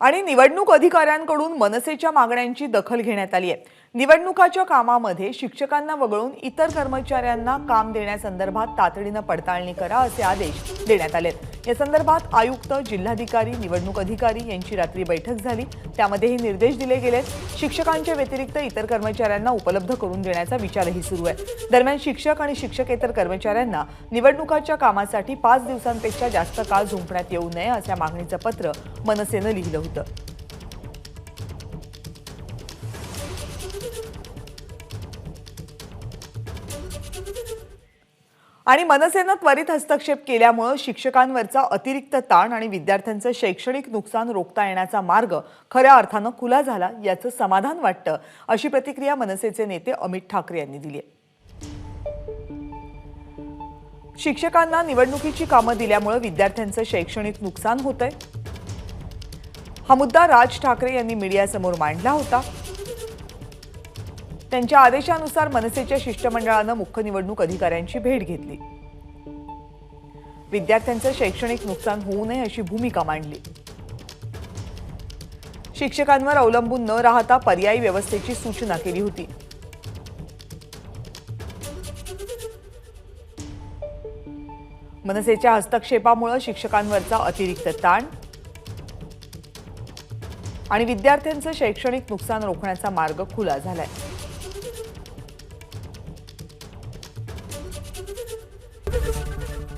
आणि निवडणूक अधिकाऱ्यांकडून मनसेच्या मागण्यांची दखल घेण्यात आली आहे. निवडणुकाच्या कामामध्ये शिक्षकांना वगळून इतर कर्मचाऱ्यांना काम देण्यासंदर्भात तातडीनं पडताळणी करा असे आदेश देण्यात आलेत. या संदर्भात आयुक्त जिल्हाधिकारी निवडणूक अधिकारी यांची रात्री बैठक झाली. त्यामध्ये हे निर्देश दिले गेलेत. शिक्षकांच्या व्यतिरिक्त इतर कर्मचाऱ्यांना उपलब्ध करून देण्याचा विचारही सुरू आहे. दरम्यान शिक्षक आणि शिक्षकेतर कर्मचाऱ्यांना निवडणुकाच्या कामासाठी पाच दिवसांपेक्षा जास्त काळ झुंपण्यात येऊ नये अशा मागणीचं पत्र मनसेनं लिहिलं होतं. आणि मनसेनं त्वरित हस्तक्षेप केल्यामुळं शिक्षकांवरचा अतिरिक्त ताण आणि विद्यार्थ्यांचं शैक्षणिक नुकसान रोखता येण्याचा मार्ग खऱ्या अर्थानं खुला झाला याचं समाधान वाटतं अशी प्रतिक्रिया मनसेचे नेते अमित ठाकरे यांनी दिली आहे. शिक्षकांना निवडणुकीची कामं दिल्यामुळं विद्यार्थ्यांचं शैक्षणिक नुकसान होतंय. हा मुद्दा राज ठाकरे यांनी मीडियासमोर मांडला होता. त्यांच्या आदेशानुसार मनसेच्या शिष्टमंडळानं मुख्य निवडणूक अधिकाऱ्यांची भेट घेतली. विद्यार्थ्यांचं शैक्षणिक नुकसान होऊ नये अशी भूमिका मांडली. शिक्षकांवर अवलंबून न राहता पर्यायी व्यवस्थेची सूचना केली होती. मनसेच्या हस्तक्षेपामुळे शिक्षकांवरचा अतिरिक्त ताण आणि विद्यार्थ्यांचं शैक्षणिक नुकसान रोखण्याचा मार्ग खुला झालाय.